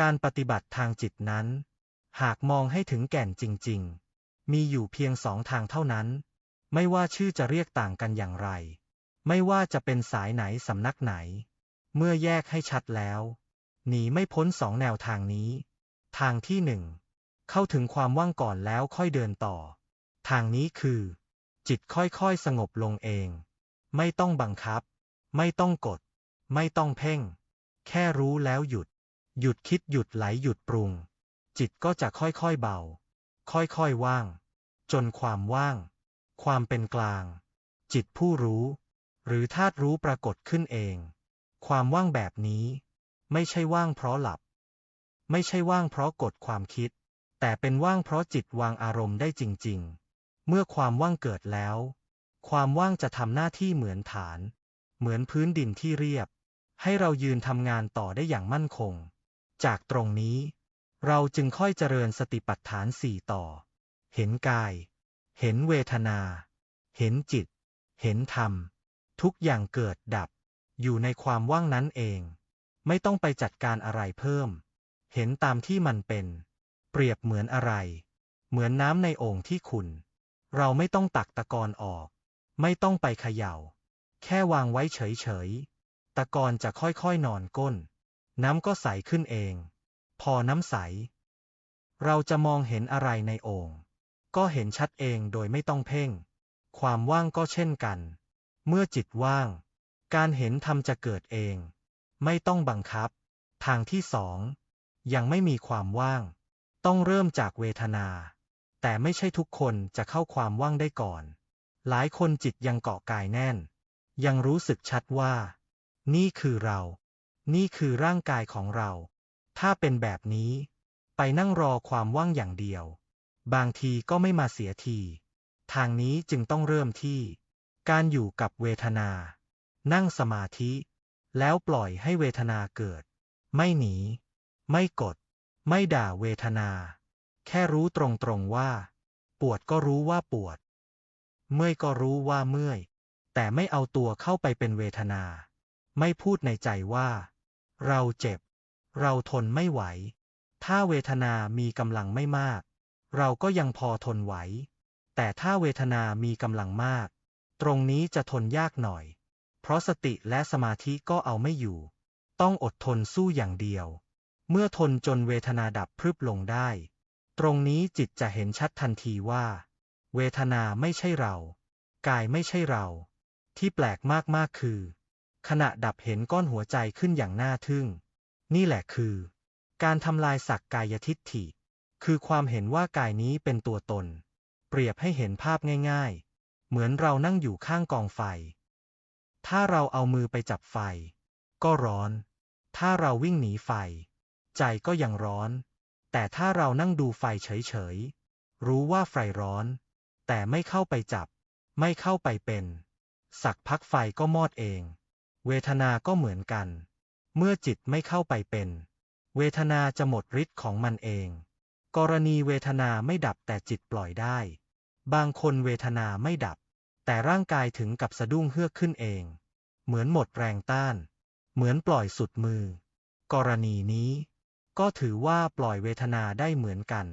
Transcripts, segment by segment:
การปฏิบัติทางจิตนั้น หากมองให้ถึงแก่นจริง ๆ มีอยู่เพียงสองทางเท่านั้น ไม่ว่าชื่อจะเรียกต่างกันอย่างไร ไม่ว่าจะเป็นสายไหนสำนักไหน เมื่อแยกให้ชัดแล้ว หนีไม่พ้นสองแนวทางนี้ ทางที่หนึ่งเข้าถึงความว่างก่อนแล้วค่อยเดินต่อ ทางนี้คือ จิตค่อยๆสงบลงเอง ไม่ต้องบังคับ ไม่ต้องกด ไม่ต้องเพ่ง แค่รู้แล้วหยุด หยุดคิดหยุดไหลหยุดปรุง จิตก็จะค่อยๆเบา ค่อยๆว่าง จนความว่าง ความเป็นกลาง จิตผู้รู้ หรือธาตุรู้ปรากฏขึ้นเอง ความว่างแบบนี้ ไม่ใช่ว่างเพราะหลับ ไม่ใช่ว่างเพราะกดความคิด แต่เป็นว่างเพราะจิตวางอารมณ์ได้จริง ๆ เมื่อความว่างเกิดแล้ว ความว่างจะทำหน้าที่เหมือนฐาน เหมือนพื้นดินที่เรียบ ให้เรายืนทำงานต่อได้อย่างมั่นคง จากตรงนี้ เราจึงค่อยเจริญสติปัฏฐานสี่ต่อ เห็นกาย เห็นเวทนา เห็นจิต เห็นธรรม ทุกอย่างเกิดดับ อยู่ในความว่างนั้นเอง ไม่ต้องไปจัดการอะไรเพิ่ม เห็นตามที่มันเป็น เปรียบเหมือนอะไร เหมือนน้ำในโอ่งที่ขุ่นเราไม่ต้องตักตะกอนออก ไม่ต้องไปเขย่า แค่วางไว้เฉยๆ ตะกอนจะค่อยๆนอนก้น น้ำก็ใสขึ้นเอง พอน้ำใส เราจะมองเห็นอะไรในโอ่งก็เห็นชัดเองโดยไม่ต้องเพ่ง ความว่างก็เช่นกัน เมื่อจิตว่าง การเห็นธรรมจะเกิดเอง ไม่ต้องบังคับ ทางที่สองยังไม่มีความว่าง ต้องเริ่มจากเวทนา แต่ไม่ใช่ทุกคนจะเข้าความว่างได้ก่อน หลายคนจิตยังเกาะกายแน่น ยังรู้สึกชัดว่า นี่คือเรา นี่คือร่างกายของเรา ถ้าเป็นแบบนี้ ไปนั่งรอความว่างอย่างเดียว บางทีก็ไม่มาเสียที ทางนี้จึงต้องเริ่มที่ การอยู่กับเวทนา นั่งสมาธิ แล้วปล่อยให้เวทนาเกิด ไม่หนี ไม่กด ไม่ด่าเวทนา แค่รู้ตรงๆว่า ปวดก็รู้ว่าปวด เมื่อยก็รู้ว่าเมื่อย แต่ไม่เอาตัวเข้าไปเป็นเวทนา ไม่พูดในใจว่า เราเจ็บ เราทนไม่ไหว ถ้าเวทนามีกำลังไม่มาก เราก็ยังพอทนไหว แต่ถ้าเวทนามีกำลังมาก ตรงนี้จะทนยากหน่อย เพราะสติและสมาธิก็เอาไม่อยู่ ต้องอดทนสู้อย่างเดียว เมื่อทนจนเวทนาดับพรึบลงได้ ตรงนี้จิตจะเห็นชัดทันทีว่า เวทนาไม่ใช่เรา กายไม่ใช่เรา ที่แปลกมากๆคือ ขณะดับเห็นก้อนหัวใจขึ้นอย่างน่าทึ่ง นี่แหละคือ การทำลายสักกายทิฏฐิ คือความเห็นว่ากายนี้เป็นตัวตน เปรียบให้เห็นภาพง่าย ๆ เหมือนเรานั่งอยู่ข้างกองไฟ ถ้าเราเอามือไปจับไฟ ก็ร้อน ถ้าเราวิ่งหนีไฟ ใจก็ยังร้อน แต่ถ้าเรานั่งดูไฟเฉยๆ รู้ว่าไฟร้อน แต่ไม่เข้าไปจับ ไม่เข้าไปเป็น สักพักไฟก็มอดเอง เวทนาก็เหมือนกัน เมื่อจิตไม่เข้าไปเป็น เวทนาจะหมดฤทธิ์ของมันเอง กรณีเวทนาไม่ดับแต่จิตปล่อยได้ บางคนเวทนาไม่ดับ แต่ร่างกายถึงกับสะดุ้งเฮือกขึ้นเอง เหมือนหมดแรงต้าน เหมือนปล่อยสุดมือ กรณีนี้ ก็ถือว่าปล่อยเวทนาได้เหมือนกัน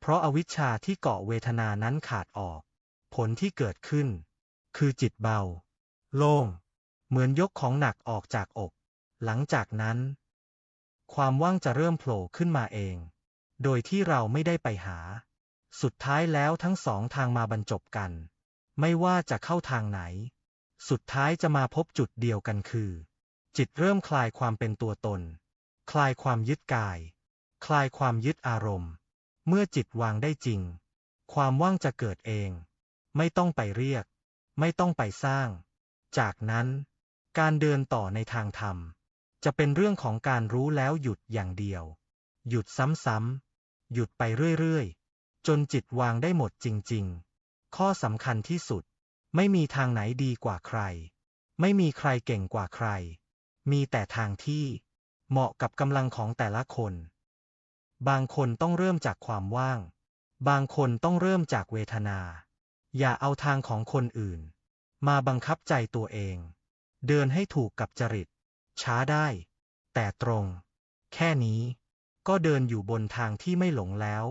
เพราะอาวิชชาที่เกาะเวทนานั้นขาดออก ผลที่เกิดขึ้น คือจิตเบา โล่ง เหมือนยกของหนักออกจากอก หลังจากนั้น ความว่างจะเริ่มโผล่ขึ้นมาเอง โดยที่เราไม่ได้ไปหา สุดท้ายแล้วทั้งสองทางมาบรรจบกัน ไม่ว่าจะเข้าทางไหน สุดท้ายจะมาพบจุดเดียวกันคือ จิตเริ่มคลายความเป็นตัวตน คลายความยึดกาย คลายความยึดอารมณ์ เมื่อจิตวางได้จริง ความว่างจะเกิดเอง ไม่ต้องไปเรียก ไม่ต้องไปสร้าง จากนั้น การเดินต่อในทางธรรม จะเป็นเรื่องของการรู้แล้วหยุดอย่างเดียว หยุดซ้ำๆหยุดไปเรื่อยๆ จนจิตวางได้หมดจริง ๆ ข้อสำคัญที่สุด ไม่มีทางไหนดีกว่าใคร ไม่มีใครเก่งกว่าใคร มีแต่ทางที่เหมาะกับกำลังของแต่ละคน บางคนต้องเริ่มจากความว่าง บางคนต้องเริ่มจากเวทนา อย่าเอาทางของคนอื่น มาบังคับใจตัวเอง เดินให้ถูกกับจริต ช้าได้ แต่ตรง แค่นี้ ก็เดินอยู่บนทางที่ไม่หลงแล้ว